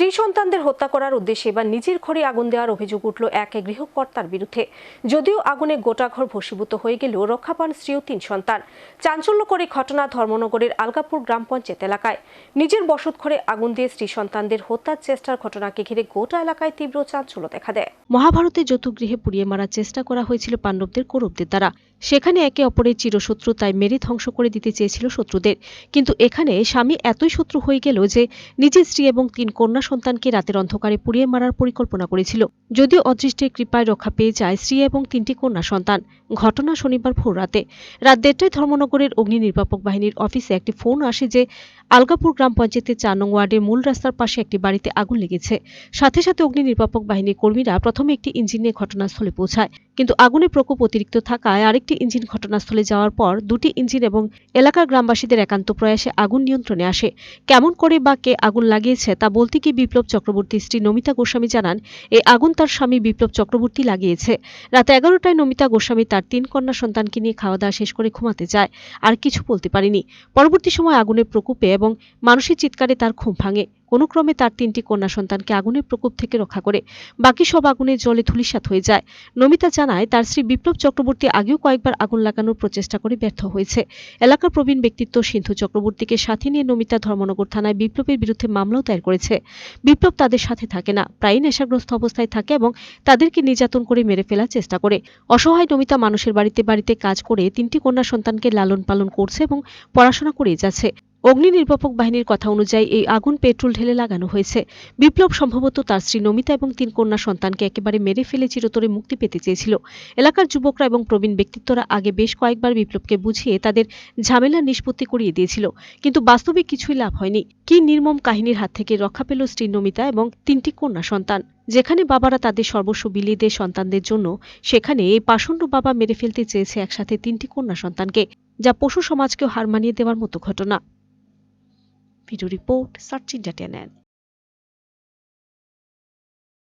স্ত্রী সন্তানদের হত্যা করার উদ্দেশ্যে এবার নিজের ঘরে আগুন দেওয়ার অভিযোগ উঠল এক গৃহকর্তার বিরুদ্ধে। যদিও আগুনে গোটা ঘর ভসীভূত হয়ে গেলেও রক্ষা পান স্ত্রী ও তিন সন্তান। চাঞ্চল্যকরী ঘটনা ধর্মনগরের আলগাপুর গ্রাম পঞ্চায়েত এলাকায়। নিজের বসত ঘরে আগুন দিয়ে স্ত্রী সন্তানদের হত্যার চেষ্টার ঘটনাকে ঘিরে গোটা এলাকায় তীব্র চাঞ্চল্য দেখা দেয়। মহাভারতে যৌতুগৃহে পুড়িয়ে মারার চেষ্টা করা হয়েছিল পাণ্ডবদের কৌরবদের দ্বারা। সেখানে একে অপরের চিরশত্রু তাই মেরে ধ্বংস করে দিতে চেয়েছিল শত্রুদের। কিন্তু এখানে স্বামী এতই শত্রু হয়ে গেল যে নিজের স্ত্রী এবং তিন কন্যা সন্তানকে রাতের অন্ধকারে পুড়িয়ে মারার পরিকল্পনা করেছিল। যদিও অদৃষ্টের কৃপায় রক্ষা পেয়ে যায় স্ত্রী এবং তিনটি কন্যা সন্তান। ঘটনা শনিবার ভোর রাতে। রাত দেড়টায় ধর্মনগরের অগ্নি নির্বাপক বাহিনীর অফিসে একটি ফোন আসে যে, আলগাপুর গ্রাম পঞ্চায়েতের চার নং ওয়ার্ডের মূল রাস্তার পাশে একটি বাড়িতে আগুন লেগেছে। সাথে সাথে অগ্নি নির্বাপক বাহিনীর কর্মীরা প্রথমে একটি ইঞ্জিন নিয়ে ঘটনাস্থলে পৌঁছায়। কিন্তু আগুনের প্রকোপ অতিরিক্ত থাকায় আরেকটি ইঞ্জিন ঘটনাস্থলে যাওয়ার পর দুটি ইঞ্জিন এবং এলাকার গ্রামবাসীদের একান্ত প্রয়াসে আগুন নিয়ন্ত্রণে আসে। কেমন করে বা কে আগুন লাগিয়েছে তা বলতে কি বিপ্লব চক্রবর্তীর স্ত্রী নমিতা গোস্বামী জানান এই আগুন তার স্বামী বিপ্লব চক্রবর্তী লাগিয়েছে। রাত এগারোটায় নমিতা গোস্বামী তার তিন কন্যা সন্তানকে নিয়ে খাওয়া দাওয়া শেষ করে ঘুমাতে যায়, আর কিছু বলতে পারেনি। পরবর্তী সময় আগুনের প্রকোপে এবং মানুষের চিৎকারে তার ঘুম ভাঙে। কোনো ক্রমে তার তিনটি কন্যা সন্তানকে আগুনের প্রকোপ থেকে রক্ষা করে বাকি সব আগুনের জলে ধূলিসাৎ হয়ে যায়। নমিতা জানায়, তার শ্রী বিপ্লব চক্রবর্তী আগেও কয়েকবার আগুন লাগানোর প্রচেষ্টা করে ব্যর্থ হয়েছে। এলাকার প্রবীণ ব্যক্তিত্ব সিন্ধু চক্রবর্তীকে সাথে নিয়ে নমিতা ধর্মনগর থানায় বিপ্লবের বিরুদ্ধে মামলাও দায়ের করেছে। বিপ্লব তাদের সাথে থাকে না, প্রায়ই নেশাগ্রস্ত অবস্থায় থাকে এবং তাদেরকে নির্যাতন করে মেরে ফেলার চেষ্টা করে। অসহায় নমিতা মানুষের বাড়িতে বাড়িতে কাজ করে তিনটি কন্যা সন্তানকে লালন পালন করছে এবং পড়াশোনা করেই যাচ্ছে। অগ্নি নির্বাপক বাহিনীর কথা অনুযায়ী এই আগুন পেট্রোল ঢেলে লাগানো হয়েছে। বিপ্লব সম্ভবত তার স্ত্রী নমিতা এবং তিন কন্যা সন্তানকে একেবারে মেরে ফেলে চিরতরে মুক্তি পেতে চেয়েছিল। এলাকার যুবকরা এবং প্রবীণ ব্যক্তিত্বরা আগে বেশ কয়েকবার বিপ্লবকে বুঝিয়ে তাদের ঝামেলা নিষ্পত্তি করিয়ে দিয়েছিল, কিন্তু বাস্তবে কিছুই লাভ হয়নি। কি নির্মম কাহিনীর হাত থেকে রক্ষা পেল স্ত্রী নমিতা এবং তিনটি কন্যা সন্তান। যেখানে বাবারা তাদের সর্বস্ব বিলিয়ে দেয় সন্তানদের জন্য, সেখানে এই পাষণ্ড বাবা মেরে ফেলতে চেয়েছে একসাথে তিনটি কন্যা সন্তানকে, যা পশু সমাজকেও হার মানিয়ে দেওয়ার মতো ঘটনা। Video report Sachin Jatianan.